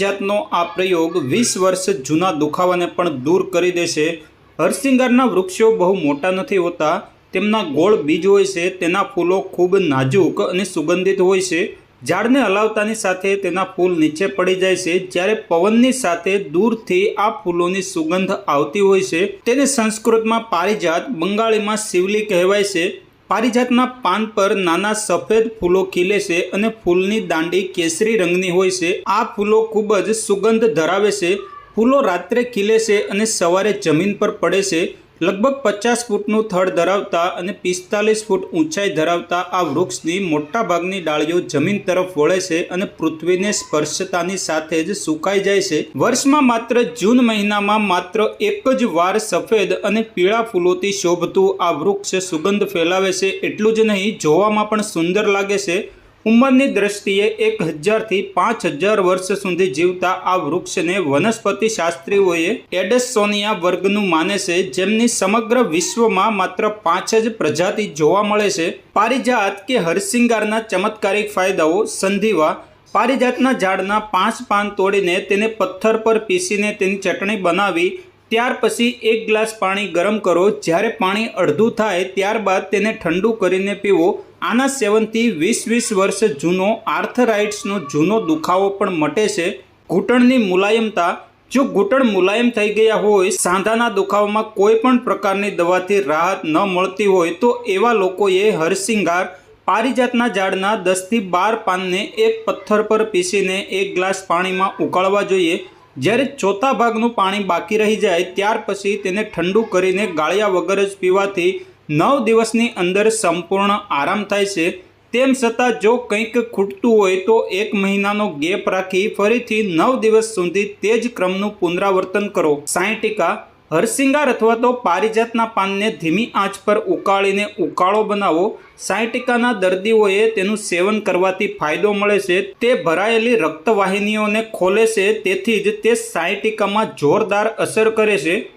જાતનો આ પ્રયોગ વીસ વર્ષ જૂના દુખાવાને પણ દૂર કરી દેશે. હરસિંગારના વૃક્ષો બહુ મોટા નથી હોતા. તેમના ગોળ બીજ હોય છે, તેના ફૂલો ખૂબ નાજુક અને સુગંધિત હોય છે. ઝાડને હલાવતાની સાથે તેના ફૂલ નીચે પડી જાય છે. જ્યારે પવનની સાથે દૂરથી આ ફૂલોની સુગંધ આવતી હોય છે, તેને સંસ્કૃતમાં પારિજાત બંગાળીમાં શિવલી કહેવાય છે. પારિજાતના પાન પર નાના સફેદ ફૂલો ખીલે છે અને ફૂલની દાંડી કેસરી રંગની હોય છે. આ ફૂલો ખૂબ જ સુગંધ ધરાવે છે. ફૂલો રાત્રે ખીલે છે અને સવારે જમીન પર પડે છે. લગભગ પચાસ ફૂટનું થડ ધરાવતા અને પિસ્તાલીસ ફૂટ ઊંચાઈ ધરાવતા આ વૃક્ષની મોટાભાગની ડાળીઓ જમીન તરફ વળે છે અને પૃથ્વીને સ્પર્શતાની સાથે જ સુકાઈ જાય છે. વર્ષમાં માત્ર જૂન મહિનામાં માત્ર એક જ વાર સફેદ અને પીળા ફૂલોથી શોભતું આ વૃક્ષ સુગંધ ફેલાવે છે. એટલું જ નહીં, જોવામાં પણ સુંદર લાગે છે. ઉંમરની દ્રષ્ટિએ એક હજારથી પાંચ હજાર વર્ષ સુધી જીવતા આ વૃક્ષને વનસ્પતિ શાસ્ત્રીઓએ એડેસોનિયા વર્ગનું માને છે, જેમની સમગ્ર વિશ્વમાં માત્ર પાંચ જ પ્રજાતિ જોવા મળે છે. પારિજાત કે હરસિંગારના ચમત્કારિક ફાયદાઓ, સંધિવા, પારિજાતના ઝાડના પાંચ પાન તોડીને તેને પથ્થર પર પીસીને તેની ચટણી બનાવી ત્યાર પછી એક ગ્લાસ પાણી ગરમ કરો. જ્યારે પાણી અડધું થાય ત્યારબાદ તેને ઠંડુ કરીને પીવો. આના સેવનથી વીસ વીસ વર્ષ જૂનો આર્થરાઇટ્સનો જૂનો દુખાવો પણ મટે છે. ઘૂંટણની મુલાયમતા, જો ઘૂંટણ મુલાયમ થઈ ગયા હોય, સાંધાના દુખાવામાં કોઈ પણ પ્રકારની દવાથી રાહત ન મળતી હોય, તો એવા લોકોએ હરસિંગાર પારિજાતના ઝાડના દસથી બાર પાનને એક પથ્થર પર પીસીને એક ગ્લાસ પાણીમાં ઉકાળવા જોઈએ. જ્યારે ચોથા ભાગનું પાણી બાકી રહી જાય ત્યાર પછી તેને ઠંડુ કરીને ગાળ્યા વગર જ પીવાથી નવ દિવસની અંદર સંપૂર્ણ આરામ થાય છે. તેમ છતાં જો કંઈક ખૂટતું હોય તો એક મહિનાનો ગેપ રાખી ફરીથી નવ દિવસ સુધી તે જ ક્રમનું પુનરાવર્તન કરો. સાયટિકા હરસિંગાર અથવા તો પારિજાતના પાનને ધીમી આંચ પર ઉકાળીને ઉકાળો બનાવો. સાયટિકાના દર્દીઓએ તેનું સેવન કરવાથી ફાયદો મળે છે. તે ભરાયેલી રક્તવાહિનીઓને ખોલે છે. તેથી જ તે સાયટિકામાં જોરદાર અસર કરે છે.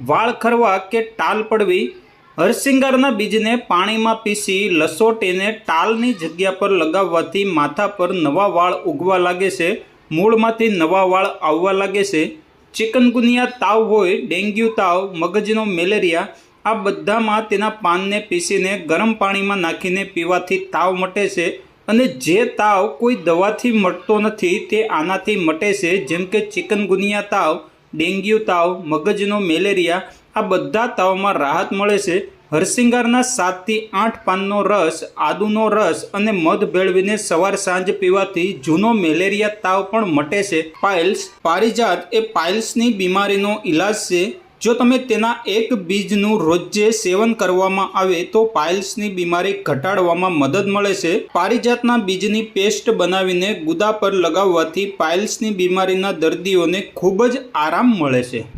વાળ ખરવા કે ટાલ પડવી. હરસિંગારના બીજને પાણીમાં પીસી લસોટીને ટાલની જગ્યા પર લગાવવાથી માથા પર નવા વાળ ઉગવા લાગે છે. મૂળમાંથી નવા વાળ આવવા લાગે છે. ચિકનગુનિયા તાવ હોય, ડેન્ગ્યુ તાવ, મગજનો મેલેરિયા, આ બધામાં તેના પાનને પીસીને ગરમ પાણીમાં નાખીને પીવાથી તાવ મટે છે અને જે તાવ કોઈ દવાથી મટતો નથી તે આનાથી મટે છે. જેમ કે ચિકનગુનિયા તાવ, ડેન્ગ્યુ તાવ, મગજનો મેલેરિયા, આ બધા તાવમાં રાહત મળે છે. હરસિંગારના સાતથી આઠ પાનનો રસ, આદુનો રસ અને મધ ભેળવીને સવાર સાંજ પીવાથી જૂનો મેલેરિયા તાવ પણ મટે છે. પાઇલ્સ પારિજાત એ પાઇલ્સની બીમારીનો ઈલાજ છે. જો તમે તેના એક બીજનું રોજે સેવન કરવામાં આવે તો પાઇલ્સની બીમારી ઘટાડવામાં મદદ મળે છે. પારિજાતના બીજની પેસ્ટ બનાવીને ગુદા પર લગાવવાથી પાઇલ્સની બીમારીના દર્દીઓને ખૂબ જ આરામ મળે છે.